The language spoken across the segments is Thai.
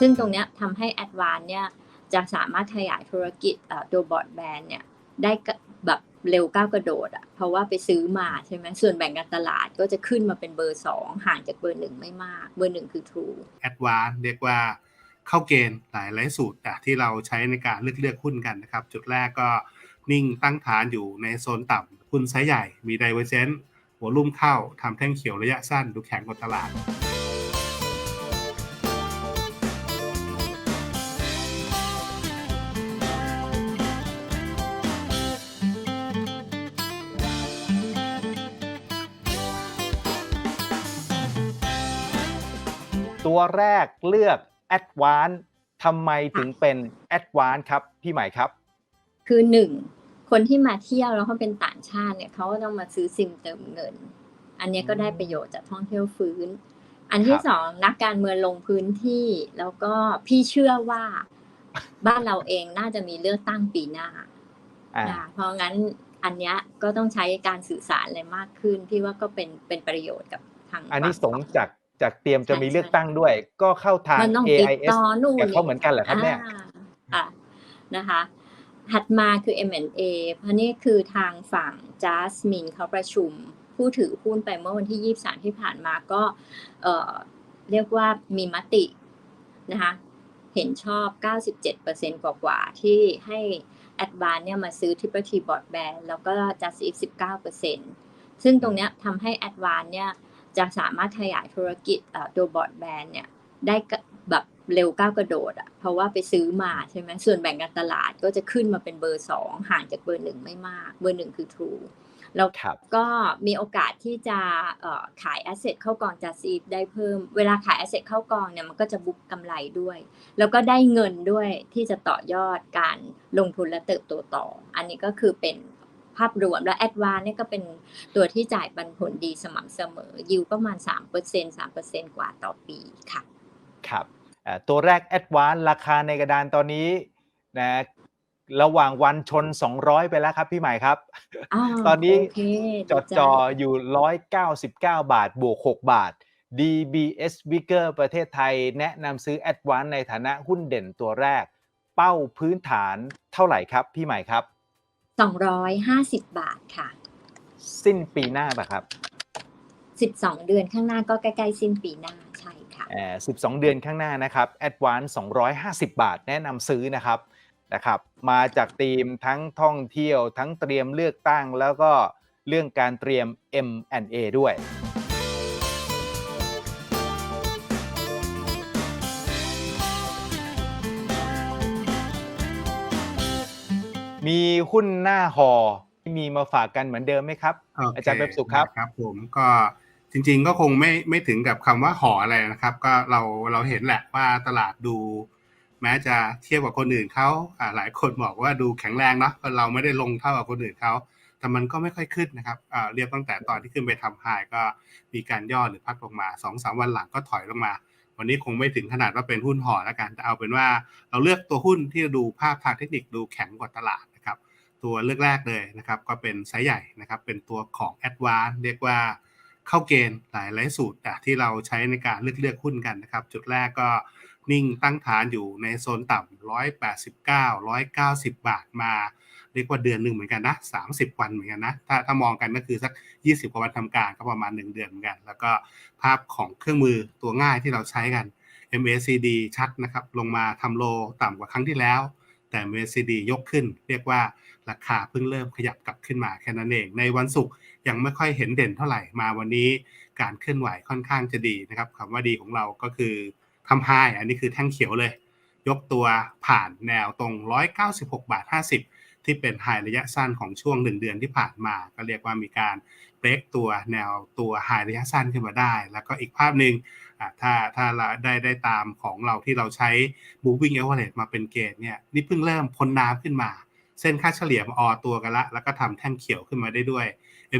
ซึ่งตรงนี้ทำให้ Advance เนี่ยจะสามารถขยายธุรกิจตัวบอร์ดแบนเนี่ยได้แบบเร็วก้าวกระโดดอะเพราะว่าไปซื้อมาใช่ไหมส่วนแบ่งการตลาดก็จะขึ้นมาเป็นเบอร์สองห่างจากเบอร์หนึ่งไม่มาก เบอร์หนึ่งคือ True แอดวานเรียกว่าเข้าเกณฑ์หลายหลายสูตรอะที่เราใช้ในการเลือกเลือกหุ้นกันนะครับ จุดแรกก็นิ่งตั้งฐานอยู่ในโซนต่ำหุ้นไซส์ใหญ่มีไดเวอร์เจนหัวลุ่มเข้าทำแท่งเขียวระยะสั้นดูแข็งกว่าตลาด ตัวแรกเลือก Advance ทำไมถึงเป็น Advance ครับ พี่ใหม่ครับ คือหนึ่งคนที่มาเที่ยวแล้วเขาเป็นต่างชาติเนี่ยเขาก็ต้องมาซื้อซิมเติมเงิน อันเนี้ยก็ได้ประโยชน์จากท่องเที่ยวฟื้น อันที่ครับสองนักการเมืองลงพื้นที่แล้วก็พี่เชื่อว่าบ้านเราเองน่าจะมีเลือกตั้งปีหน้าอ่านะเพราะงั้นอันเนี้ยก็ต้องใช้การสื่อสารอะไรมากขึ้น พี่ว่าก็เป็นเป็นประโยชน์กับทางอันนี้สงฝั่ส์จาก จากเตรียมจะมีใช่เลือกตั้งด้วย ก็เข้าทางมันต้องติด AIS ต่อนู่นกับเขาเหมือนกันเหรอครับเนี่ยอ่าค่ะนะคะถัดมาคือ M&A เพราะนี่คือทางฝั่ง Jasmine เขาประชุม ผู้ถือหุ้นไปเมื่อวันที่ 23 ที่ผ่านมาก็เอ่อเรียกว่ามีมตินะคะเห็นชอบ 97%กว่ากว่าๆที่ให้ Advance เนี่ยมาซื้อ Triple T Broadband แล้วก็ Just Eat 19%ซึ่งตรงเนี้ยทำให้ Advance เนี่ย จะสามารถขยายธุรกิจเอ่อตัว Broadband เนี่ยได้กะแบบเร็วก้าวกระโดดอะเพราะว่าไปซื้อมาใช่ไหมส่วนแบ่งการตลาดก็จะขึ้นมาเป็นเบอร์สองห่างจากเบอร์หนึ่งไม่มาก เบอร์หนึ่งคือ True แล้วครับก็มีโอกาสที่จะเอ่อขายแอสเซทเข้ากองจัซีได้เพิ่ม เวลาขายแอสเซทเข้ากองเนี่ยมันก็จะบุ๊กกำไรด้วย แล้วก็ได้เงินด้วยที่จะต่อยอดการลงทุนและเติบโตต่อ อันนี้ก็คือเป็น ภาพรวม และแอดวานเนี่ยก็เป็นตัวที่จ่ายปันผลดีสม่ำเสมอยิวประมาณ 3% 3%กว่าต่อปีค่ะ ครับอ่าตัวแรก Advance ราคาในกระดานตอนนี้นะระหว่างวันชน 200 ไปแล้วครับพี่ใหม่ครับอ้าวตอนนี้โอเคจอดีใจจออยู่ 199 บาท บวก 6 บาท DBS Vicker ประเทศไทย แนะนำซื้อ Advance ในฐานะหุ้นเด่นตัวแรก เป้าพื้นฐานเท่าไหร่ครับพี่ใหม่ครับ 250 บาทค่ะ สิ้นปีหน้าป่ะครับ 12 เดือนข้างหน้าก็ใกล้ๆสิ้นปีหน้าใช่ค่ะเอ่อ12เดือนข้างหน้านะครับ Advance 250บาทแนะนำซื้อนะครับนะครับ มาจากธีมทั้งท่องเที่ยวทั้งเตรียมเลือกตั้ง แล้วก็เรื่องการเตรียม M&A ด้วย มีหุ้นหน้าหอที่มีมาฝากกันเหมือนเดิมไหมครับโเคอาจารย์เว็บสุขครับครับ ผมก็จริง ๆ ก็คงไม่ไม่ถึงกับคำว่าห่ออะไรนะครับ ก็เราเราเห็นแหละว่าตลาดดู แม้จะเทียบกับคนอื่นเขาอ่าหลายคนบอกว่าดูแข็งแรงเนาะก็เราไม่ได้ลงเท่ากับคนอื่นเขาแต่มันก็ไม่ค่อยขึ้นนะครับอ่าเรียกตั้งแต่ตอนที่ขึ้นไปทำไฮก็มีการย่อหรือพักลงมาสองสามวันหลังก็ถอยลงมา วันนี้คงไม่ถึงขนาดว่าเป็นหุ้นห่อแล้วกันแต่เอาเป็นว่าเราเลือกตัวหุ้นที่ดูภาพทางเทคนิคดูแข็งกว่าตลาดนะครับ ตัวเลือกแรกเลยนะครับ ก็เป็นไซส์ใหญ่นะครับ เป็นตัวของ a d v a n c e เรียกว่าเข้าเกณฑ์หลายหลายสูตรที่เราใช้ในการเลือกเลือกหุ้นกันนะครับ จุดแรกก็นิ่งตั้งฐานอยู่ในโซนต่ำ189 190 บาทมา เรียกว่าเดือนหนึ่งเหมือนกันนะ 30 วันเหมือนกันนะ ถ้าถ้ามองกันก็คือสัก 20 กว่าวันทำการก็ประมาณ 1 เดือนเหมือนกัน แล้วก็ภาพของเครื่องมือตัวง่ายที่เราใช้กัน MACD ชัดนะครับ ลงมาทำโลต่ำกว่าครั้งที่แล้ว แต่ MACD ยกขึ้น เรียกว่าราคาเพิ่งเริ่มขยับกลับขึ้นมาแค่นั้นเอง ในวันศุกร์ยังไม่ค่อยเห็นเด่นเท่าไหร่มาวันนี้การเคลื่อนไหวค่อนข้างจะดีนะครับคำว่าดีของเราก็คือทำไฮอันนี้คือแท่งเขียวเลย ยกตัวผ่านแนวตรง 196 บาท 50 ที่เป็นไฮระยะสั้นของช่วง1เดือนที่ผ่านมา ก็เรียกว่ามีการเบรกตัวแนวตัวไฮระยะสั้นขึ้นมาได้ แล้วก็อีกภาพหนึ่งถ้าถ้าเราได้ได้ตามของเราที่เราใช้ moving average มาเป็นเกณฑ์เนี่ยนี่เพิ่งเริ่มพ้นน้ำขึ้นมา เส้นค่าเฉลี่ยมาออตัวกันละ แล้วก็ทำแท่งเขียวขึ้นมาได้ด้วย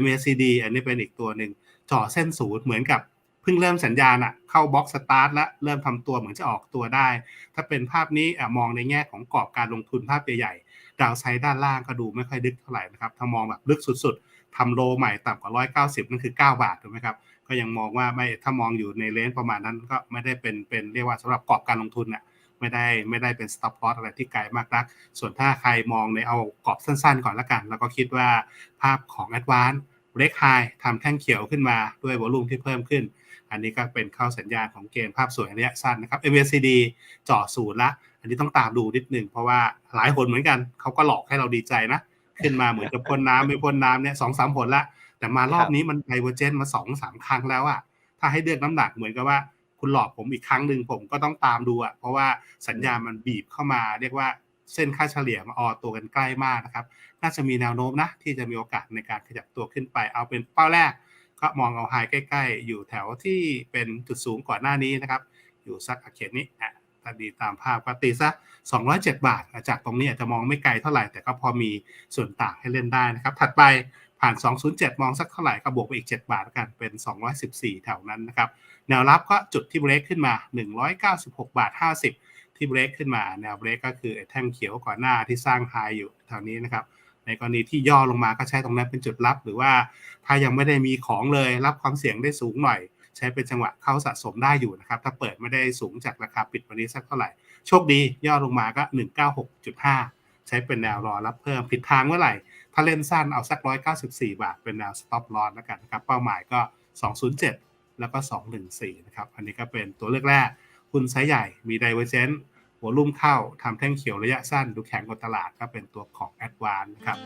MACD อันนี้เป็นอีกตัวหนึ่งจ่อเส้นศูนย์เหมือนกับเพิ่งเริ่มสัญญาณอะเข้าบล็อกสตาร์ทแล้วเริ่มทำตัวเหมือนจะออกตัวได้ ถ้าเป็นภาพนี้อมองในแง่ของกรอบการลงทุนภาพใหญ่ ดาวไซด์ด้านล่างก็ดูไม่ค่อยลึกเท่าไหร่นะครับ ถ้ามองแบบลึกสุดๆทำโลใหม่ต่ำกว่า 190 นั่นคือ 9 บาทถูกไหมครับ ก็ยังมองว่าไม่ถ้ามองอยู่ในเลนประมาณนั้นก็ไม่ได้เป็นเป็นเรียกว่าสำหรับกรอบการลงทุนน่ะไม่ได้ไม่ได้เป็น stop loss อะไรที่ไกลมากนัก ส่วนถ้าใครมองในเอากรอบสั้นๆ ก่อนละกัน แล้วก็คิดว่าภาพของ Advance break high ทำแท่งเขียวขึ้นมาด้วยวอลุ่มที่เพิ่มขึ้น อันนี้ก็เป็นเข้าสัญญาณของเกณฑ์ภาพสวยระยะสั้นนะครับ MACD จ่อศูนย์ละ นนี้ต้องตามดูนิดนึงเพราะว่าหลายหนเหมือนกันเขาก็หลอกให้เราดีใจนะขึ้นมาเหมือนจะพ่นน้ำไม่พ่นน้ำเนี่ยสองสามผลละแต่มารอบนี้มันไดเวอร์เจนมาสองสามครั้งแล้วอะถ้าให้เลือกน้ำหนักเหมือนกับว่าคุณหลอกผมอีกครั้งหนึ่งผมก็ต้องตามดูอะเพราะว่าสัญญาณมันบีบเข้ามา เรียกว่าเส้นค่าเฉลี่ยมาออตัวกันใกล้มากนะครับ น่าจะมีแนวโน้มนะ ที่จะมีโอกาสในการขยับตัวขึ้นไป เอาเป็นเป้าแรก ก็มองเอาไฮใกล้ ๆ อยู่แถวที่เป็นจุดสูงก่อนหน้านี้นะครับ อยู่สักเขตนี้ อะถ้าดีตามภาพก็ตีซะ207 บาท จากตรงนี้อาจจะมองไม่ไกลเท่าไหร่ แต่ก็พอมีส่วนต่างให้เล่นได้นะครับ ถัดไปผ่าน 207 มองสักเท่าไหร่ก็บวกไปอีก 7 บาทแล้วกันเป็น 214 แถวนั้นนะครับ แนวรับก็จุดที่เบรกขึ้นมา 196 บาท 50 ที่เบรกขึ้นมา แนวเบรกก็คือแท่งเขียวก่อนหน้าที่สร้างไฮอยู่แถวนี้นะครับ ในกรณีที่ย่อลงมาก็ใช้ตรงนั้นเป็นจุดรับ หรือว่าถ้ายังไม่ได้มีของเลยรับความเสี่ยงได้สูงหน่อย ใช้เป็นจังหวะเข้าสะสมได้อยู่นะครับ ถ้าเปิดไม่ได้สูงจากราคาปิดวันนี้สักเท่าไหร่ โชคดีย่อลงมาก็ 196.5 ใช้เป็นแนวรอรับเพิ่มผิดทางเมื่อไหร่ ถ้าเล่นสั้นเอาสัก 194 บาท เป็นแนว stop loss แล้วกันนะครับ เป้าหมายก็ 207 แล้วก็ 214 นะครับ อันนี้ก็เป็นตัวเลือกแรกหุ้นไซส์ใหญ่มี divergence หัวลุ่มเข้าทำแท่งเขียวระยะสั้น ดูแข็งกว่าตลาดก็เป็นตัวของ Advance นะครับ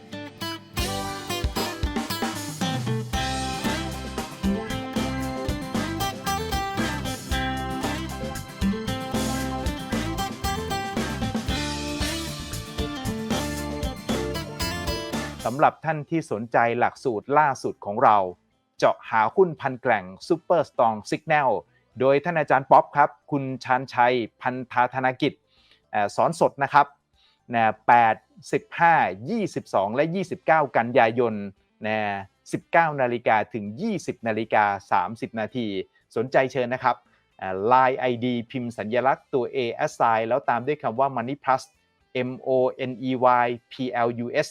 สำหรับท่านที่สนใจหลักสูตรล่าสุดของเรา เจาะหาหุ้นพันแกร่ง Super Strong Signal โดยท่านอาจารย์ป๊อปครับ คุณชานชัย พันธาธนกิจสอนสดนะครับนะ8 15 22 และ 29 กันยายนนะ19 นาฬิกาถึง 20 นาฬิกา 30 นาที สนใจเชิญนะครับ Line ID พิมพ์สัญลักษณ์ตัว A S I แล้วตามด้วยคำว่า Money Plus M O N E Y P L U S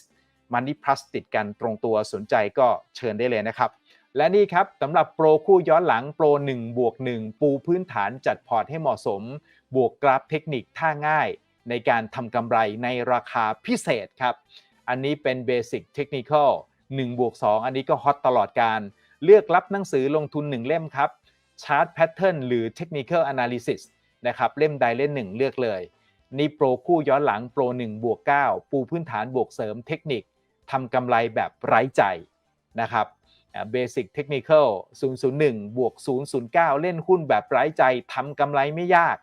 Money Plus ติดกันตรงตัวสนใจก็เชิญได้เลยนะครับ และนี่ครับสำหรับโปรคู่ย้อนหลังโปร1บวก1 ปูพื้นฐานจัดพอร์ตให้เหมาะสม บวกกราฟเทคนิคท่าง่าย ในการทำกำไรในราคาพิเศษครับ อันนี้เป็น Basic Technical 1บวก2อันนี้ก็ฮอตตลอดการ เลือกรับหนังสือลงทุน 1 เล่มครับ Chart Pattern หรือ Technical Analysis นะครับเล่มใดเล่มหนึ่งเลือกเลยนี่โปรคู่ย้อนหลังโปร1บวก9ปูพื้นฐานบวกเสริมเทคนิค ทำกำไรแบบไร้ใจนะครับเบสิกเทคนิคอล001 บวก 009 เล่นหุ้นแบบไร้ใจทำกำไรไม่ยาก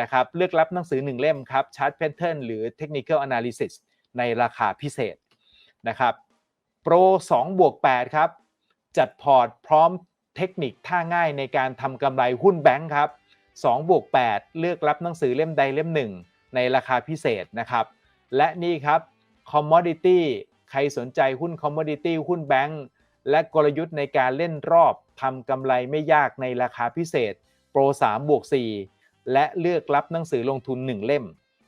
นะครับเลือกรับหนังสือ 1 เล่มครับ Chart Pattern หรือ Technical Analysis ในราคาพิเศษนะครับโปร2บวก8ครับ จัดพอร์ตพร้อมเทคนิคท่าง่ายในการทำกำไรหุ้นแบงค์ครับ2บวก8เลือกรับหนังสือเล่มใดเล่มหนึ่งในราคาพิเศษนะครับ และนี่ครับ Commodity ใครสนใจหุ้น Commodity หุ้นแบงค์และกลยุทธ์ในการเล่นรอบทำกำไรไม่ยากในราคาพิเศษ โปร 3 บวก 4 และเลือกรับหนังสือลงทุน 1 เล่ม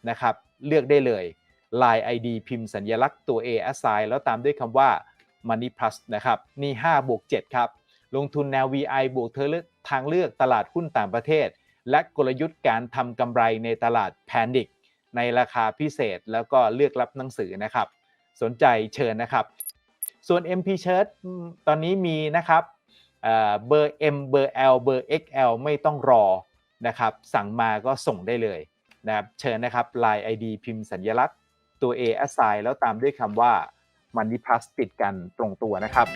นะครับ เลือกได้เลย Line ID พิมพ์สัญลักษณ์ตัว A assign แล้วตามด้วยคำว่า Money Plus นะครับ นี่5บวก7ครับ ลงทุนแนว VI บวกเธอเลือกทางเลือกตลาดหุ้นต่างประเทศ และกลยุทธ์การทำกำไรในตลาด Panic ในราคาพิเศษแล้วก็เลือกรับหนังสือนะครับ สนใจเชิญนะครับ ส่วน MP Shirt ตอนนี้มีนะครับเอ่อเบอร์ M เบอร์ L เบอร์ XL ไม่ต้องรอนะครับ สั่งมาก็ส่งได้เลยนะครับเชิญนะครับ Line ID พิมพ์สัญลักษณ์ตัว A assign แล้วตามด้วยคำว่ามันนิพัสติดกันตรงตัวนะครับ